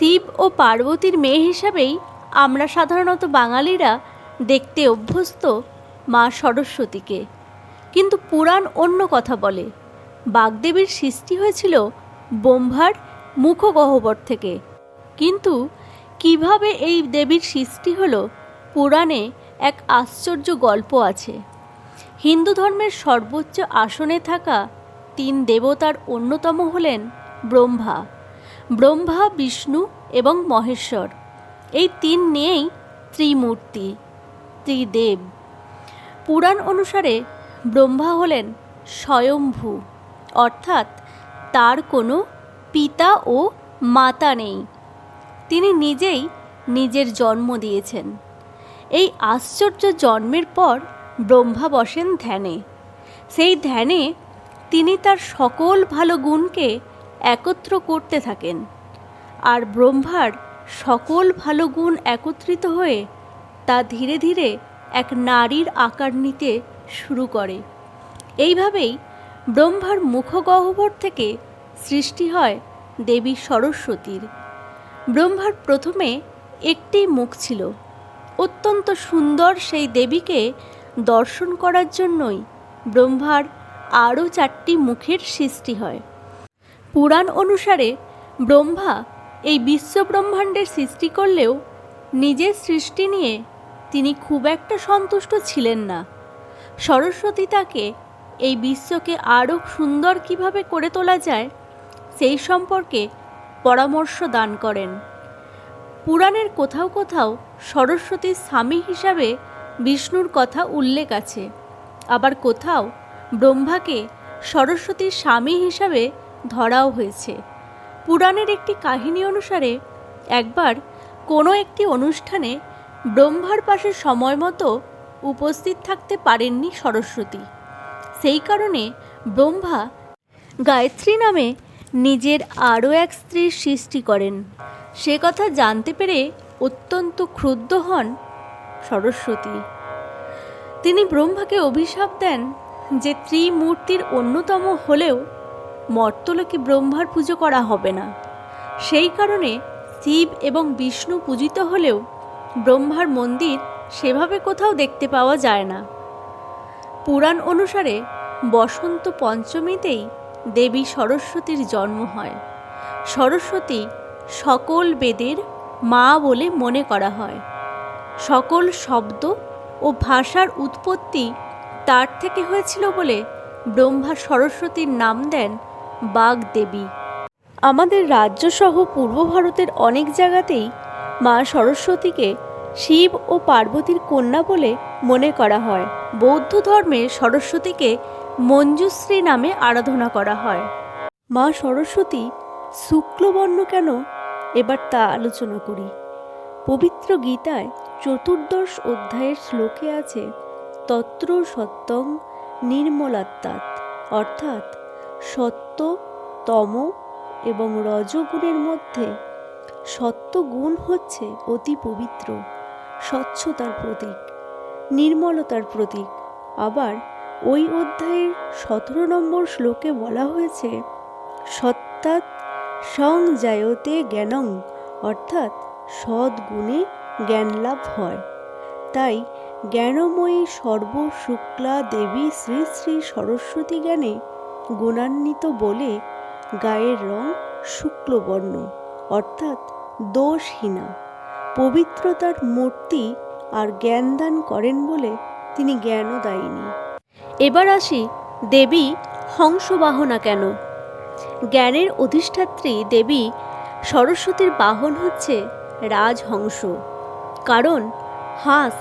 শিব ও পার্বতীর মেয়ে হিসাবেই আমরা সাধারণত বাঙালিরা দেখতে অভ্যস্ত মা সরস্বতীকে। কিন্তু পুরাণ অন্য কথা বলে। বাগদেবীর সৃষ্টি হয়েছিল ব্রহ্মার মুখগহ্বর থেকে। কিন্তু কীভাবে এই দেবীর সৃষ্টি হল পুরাণে এক আশ্চর্য গল্প আছে। হিন্দু ধর্মের সর্বোচ্চ আসনে থাকা তিন দেবতার অন্যতম হলেন ব্রহ্মা। ব্রহ্মা, বিষ্ণু এবং মহেশ্বর। এই তিন নিয়েই ত্রিমূর্তি, ত্রিদেব। পুরাণ অনুসারে ব্রহ্মা হলেন স্বয়ম্ভু, অর্থাৎ তার কোনো পিতা ও মাতা নেই। তিনি নিজেই নিজের জন্ম দিয়েছেন। এই আশ্চর্য জন্মের পর ব্রহ্মা বসেন ধ্যানে। সেই ধ্যানে তিনি তার সকল ভালো গুণকে একত্র করতে থাকেন। আর ব্রহ্মার সকল ভালো গুণ একত্রিত হয়ে তা ধীরে ধীরে এক নারীর আকার নিতে শুরু করে। এইভাবেই ব্রহ্মার মুখগহ্বর থেকে সৃষ্টি হয় দেবী সরস্বতীর। ব্রহ্মার প্রথমে একটি মুখ ছিল। অত্যন্ত সুন্দর সেই দেবীকে দর্শন করার জন্যই ব্রহ্মার আরও চারটি মুখের সৃষ্টি হয়। পুরাণ অনুসারে ব্রহ্মা এই বিশ্বব্রহ্মাণ্ডের সৃষ্টি করলেও নিজের সৃষ্টি নিয়ে তিনি খুব একটা সন্তুষ্ট ছিলেন না। সরস্বতী তাকে এই বিশ্বকে আরও সুন্দর কীভাবে করে তোলা যায়, সেই সম্পর্কে পরামর্শ দান করেন। পুরাণের কোথাও কোথাও সরস্বতীর স্বামী হিসাবে বিষ্ণুর কথা উল্লেখ আছে। আবার কোথাও ব্রহ্মাকে সরস্বতীর স্বামী হিসাবে ধরাও হয়েছে। পুরাণের একটি কাহিনী অনুসারে একবার কোনো একটি অনুষ্ঠানে ব্রহ্মার পাশে সময় মতো উপস্থিত থাকতে পারেননি সরস্বতী। সেই কারণে ব্রহ্মা গায়ত্রী নামে নিজের আরও এক স্ত্রীর সৃষ্টি করেন। সে কথা জানতে পেরে অত্যন্ত ক্রুদ্ধ হন সরস্বতী। তিনি ব্রহ্মাকে অভিশাপ দেন যে ত্রিমূর্তির অন্যতম হলেও মর্তলোকে ব্রহ্মার পুজো করা হবে না। সেই কারণে শিব এবং বিষ্ণু পূজিত হলেও ব্রহ্মার মন্দির সেভাবে কোথাও দেখতে পাওয়া যায় না। পুরাণ অনুসারে বসন্ত পঞ্চমীতেই দেবী সরস্বতীর জন্ম হয়। সরস্বতী সকল বেদের মা বলে মনে করা হয়। সকল শব্দ ও ভাষার উৎপত্তি তার থেকে হয়েছিল বলে ব্রহ্মা সরস্বতীর নাম দেন বাগদেবী। আমাদের রাজ্যসহ পূর্ব ভারতের অনেক জায়গাতেই মা সরস্বতীকে শিব ও পার্বতীর কন্যা বলে মনে করা হয়। বৌদ্ধ ধর্মে সরস্বতীকে মঞ্জুশ্রী নামে আরাধনা করা হয়। মা সরস্বতী শুক্লবর্ণ কেন? এবার তা আলোচনা করি। পবিত্র গীতায় চতুর্দশ অধ্যায়ের শ্লোকে আছে, তত্র সত্যং নির্মলাত্মাত অর্থাৎ সত্য, তম এবং রজগুণের মধ্যে সত্যগুণ হচ্ছে অতি পবিত্র, স্বচ্ছতার প্রতীক, নির্মলতার প্রতীক। আবার ওই অধ্যায়ের সতেরো নম্বর শ্লোকে বলা হয়েছে, সত্যাৎ সংজায়তে জ্ঞানং, অর্থাৎ সদ্গুণে জ্ঞান লাভ হয়। তাই জ্ঞানময়ী সর্বশুক্লা দেবী শ্রী শ্রী সরস্বতী জ্ঞানে গুণান্বিত বলে গায়ের রং শুক্লবর্ণ, অর্থাৎ দোষহীনা। পবিত্রতার মূর্তি আর জ্ঞানদান করেন বলে তিনি জ্ঞানও দায়িনী। এবার আসি দেবী হংসবাহনা কেন? জ্ঞানের অধিষ্ঠাত্রী দেবী সরস্বতীর বাহন হচ্ছে রাজহংস। কারণ হাঁস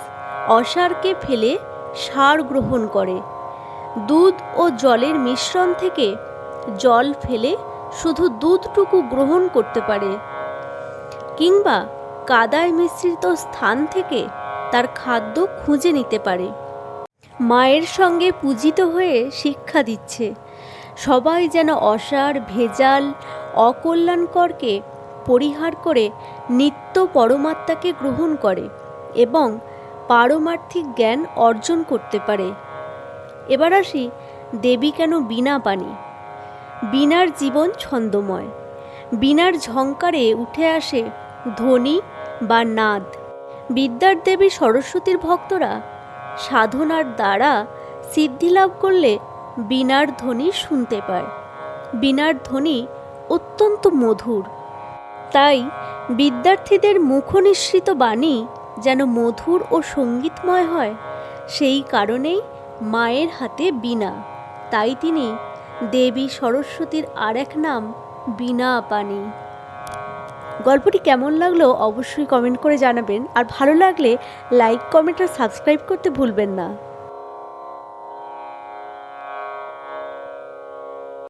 অসারকে ফেলে সার গ্রহণ করে। দুধ ও জলের মিশ্রণ থেকে জল ফেলে শুধু দুধটুকু গ্রহণ করতে পারে। কিংবা কাদায় মিশ্রিত স্থান থেকে তার খাদ্য খুঁজে নিতে পারে। মায়ের সঙ্গে পূজিত হয়ে শিক্ষা দিচ্ছে। সবাই যেন অসার, ভেজাল, অকল্যাণকরকে পরিহার করে নিত্য পরমাত্মাকে গ্রহণ করে এবং পারমার্থিক জ্ঞান অর্জন করতে পারে। এবার আসি দেবী কেন বিনা পানি? বিনার জীবন ছন্দময়। বিনার ঝংকারে উঠে আসে ধ্বনি বা নাদ। বিদ্যার দেবী সরস্বতীর ভক্তরা সাধনার দ্বারা সিদ্ধি লাভ করলে বিনার ধ্বনি শুনতে পায়। বিনার ধ্বনি অত্যন্ত মধুর। তাই বিদ্যার্থীদের মুখনিসৃত বাণী যেন মধুর ও সঙ্গীতময় হয়, সেই কারণেই মায়ের হাতে বীণা। তাই তিনি দেবী সরস্বতীর আর এক নাম বীণা পানি গল্পটি কেমন লাগল অবশ্যই কমেন্ট করে জানাবেন। আর ভালো লাগলে লাইক, কমেন্ট আর সাবস্ক্রাইব করতে ভুলবেন না।